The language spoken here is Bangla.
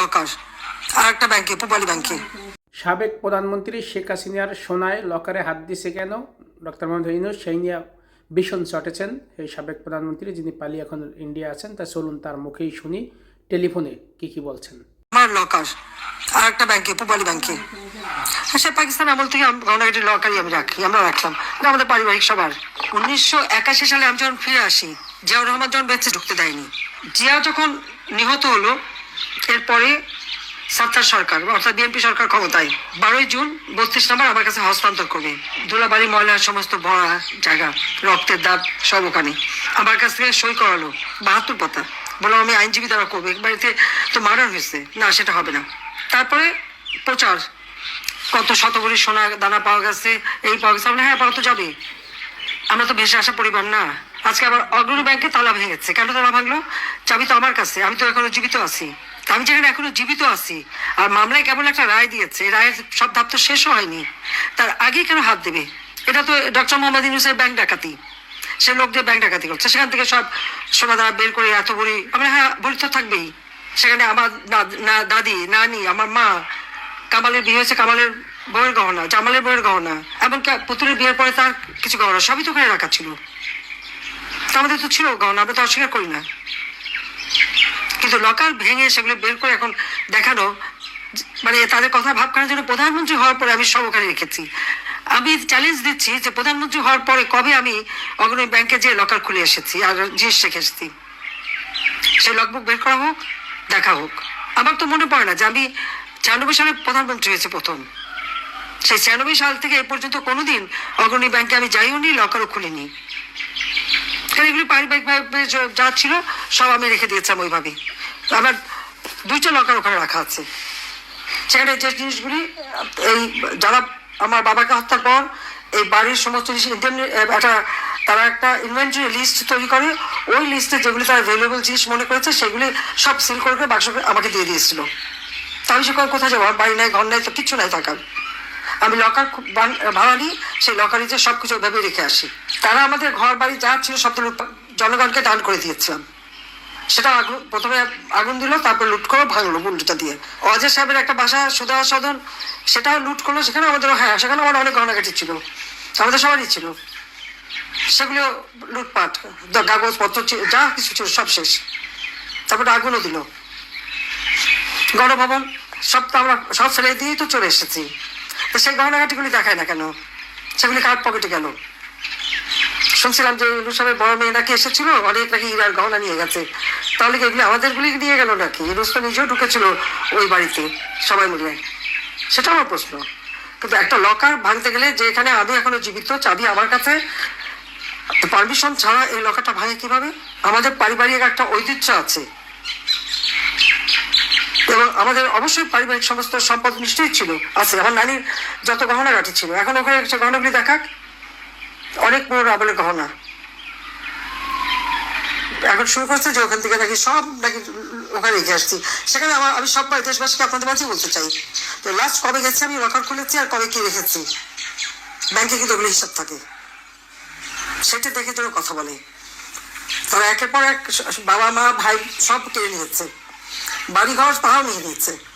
লকার আর একটা ব্যাংকে পুবালি ব্যাংকে সাবেক প্রধানমন্ত্রী শেখ হাসিনার সোনায় লকারে হাত দিছে কেন? ডক্টর মোহাম্মদ ইউনুস সেই নিয়ে ভীষণ চটেছেন এই সাবেক প্রধানমন্ত্রী যিনি পালিয়ে এখন ইন্ডিয়া আছেন। তা চলুন তার মুখেই শুনি টেলিফোনে কি কি বলছেন। আমার লকার আর একটা ব্যাংকে পুবালি ব্যাংকে সে পাকিস্তান আমল থেকে লকারই আমি রাখি আমরা রাখলাম। আমাদের পারিবারিক সবার। উনিশশো একাশি সালে আমি যখন ফিরে আসি জিয়াউর রহমান যখন বেঁচে ঢুকতে দেয়নি। জিয়া যখন নিহত হলো এরপরে সাত্তার সরকার, অর্থাৎ বিএনপি সরকার ক্ষমতায়। বারোই জুন, বত্রিশ নম্বর আমার কাছে হস্তান্তর করবে। ধুলাবাড়ি ময়লার সমস্ত ভরা জায়গা, রক্তের দাগ সব ওখানে। আমার কাছ থেকে সই করালো বাহাত্তর পাতা। বললাম, আমি আইনজীবী দ্বারা করব বাড়িতে তো মার্ডার হয়েছে। না, সেটা হবে না। তারপরে প্রচার। কত শতকরি সোনা দানা পাওয়া গেছে, এই পাওয়া গেছে। আমরা হ্যাঁ পাওয়া তো যাবে। আমরা তো ভেসে আসা পরিবার না। আজকে আবার অগ্রণী ব্যাংকে তালা ভেঙেছে। কেন তালা ভাঙলো? চাবি তো আমার কাছে। আমি তো এখনও জীবিত আছি। আমি যেখানে এখনও জীবিত আছি, আর মামলায় কেবল একটা রায় দিয়েছে রায়ের সব ধাপ তো শেষও হয়নি। তার আগে কেন হাত দেবে? এটা তো ডক্টর মোহাম্মদ ইউনুসের ব্যাংক ডাকাতি। সে লোক দিয়ে ব্যাংক ডাকাতি করছে। সেখান থেকে সব সোনা দানা বের করে এত বড়ি আমরা হ্যাঁ বড়ি তো থাকবেই। সেখানে আমার না- দাদি, নানি, আমার মা, কামালের বিয়ে হয়েছে কামালের বউয়ের গহনা, জামালের বউয়ের গহনা, এমনকি পুতুলের বিয়ের পরে তার কিছু গহনা, সবই তো ওখানে রাখা ছিল। তা আমাদের তো ছিল গহনা, আমরা তো অস্বীকার করি না। কিন্তু লকার ভেঙে সেগুলো বের করে এখন দেখানো মানে তাদের কথা ভাবখানার জন্য প্রধানমন্ত্রী হওয়ার পরে আমি সব ওখানে রেখেছি। আমি চ্যালেঞ্জ দিচ্ছি যে প্রধানমন্ত্রী হওয়ার পরে কবে আমি অগ্রণী ব্যাংকে যে লকার খুলে এসেছি আর জিনিস রেখে এসেছি। সেই লগবুক বের করা হোক, দেখা হোক। আমার তো মনে পড়ে না যে আমি ছিয়ানব্বই সালে প্রধানমন্ত্রী হয়েছে প্রথম। সেই ছিয়ানব্বই সাল থেকে এ পর্যন্ত কোনোদিন অগ্রণী ব্যাংকে আমি যাইও নি লকারও খুলিনি। কারণ এগুলি পারিবারিকভাবে যা ছিল সব আমি রেখে দিয়েছিলাম ওইভাবে আমার দুইটা লকার ওখানে রাখা আছে। সেখানে যে জিনিসগুলি, এই যারা আমার বাবাকে হত্যার পর এই বাড়ির সমস্ত জিনিস একটা, তারা একটা ইনভেন্টরি লিস্ট তৈরি করে। ওই লিস্টে যেগুলি তারা ভ্যালুয়েবল জিনিস মনে করেছে, সেগুলি সব সিল করে করে বাক্স আমাকে দিয়ে দিয়েছিল। তা আমি সে কোথায় যাব? বাড়ি নাই, ঘর নাই, তো কিচ্ছু নাই থাকার। আমি লকার খুব ভাড়া নিই সেই লকারে যে সব কিছু ওইভাবে রেখে আসি। তারা আমাদের ঘর বাড়ি যা ছিল সব জনগণকে দান করে দিয়েছিলাম। সেটা আগুন প্রথমে আগুন দিল, তারপর লুট করে ভাঙলো মুন্ডুটা দিয়ে। অজয় সাহেবের একটা বাসা সুদা সদন, সেটাও লুট করল, সেখানে আমাদের হ্যাঁ সেখানে আমার অনেক গহনাগাটি ছিল। আমাদের সবারই ছিল। সেগুলো লুটপাট কাগজপত্র যা কিছু ছিল, সব শেষ। তারপরে আগুনও দিল। গণভবন, সব তো আমরা, সব ফেলে দিয়েই তো চলে এসেছি। তো সেই গহনাঘাটিগুলি দেখায় না কেন? সেগুলি কার পকেটে গেল? শুনছিলাম যে ইনু সাহেবের বড় মেয়ে নাকি এসেছিল, অনেক নাকি ইরার গহনা নিয়ে গেছে। তাহলে কি এগুলি আমাদেরগুলি নিয়ে গেল নাকি? ইনুস তো নিজেও ঢুকেছিল ওই বাড়িতে, সবাই মিলে। সেটা আমার প্রশ্ন। কিন্তু একটা লকার ভাঙতে গেলে যে এখানে আমি এখনও জীবিত, চাবি আমার কাছে পারমিশন ছাড়া এই লকারটা ভাঙে কীভাবে? আমাদের পারিবারিক একটা ঐতিহ্য আছে। এবং আমাদের অবশ্যই পারিবারিক সমস্ত সম্পদ নিশ্চয়ই ছিল, আছে। আমার নানির যত গহনাগাটি ছিল, এখন ওখানে গহনাগুলি দেখাক। অনেক পুরো আবলের গহনা। এখন শুরু করছে যে ওখান থেকে নাকি সব নাকি ওখানে রেখে আসছি। সেখানে আমার, আমি সব দেশবাসীকে আপনাদের মাঝে বলতে চাই। তো লাস্ট কবে গেছি আমি লকার খুলেছি আর কবে কি রেখেছি? ব্যাংকে কিন্তু ওগুলো হিসাব থাকে। সেটা দেখে তোর কথা বলে। তারা একের পর এক বাবা মা ভাই সব কেড়ে নিয়েছে। বাড়ি ঘর তাহাও নিয়ে নিয়েছে।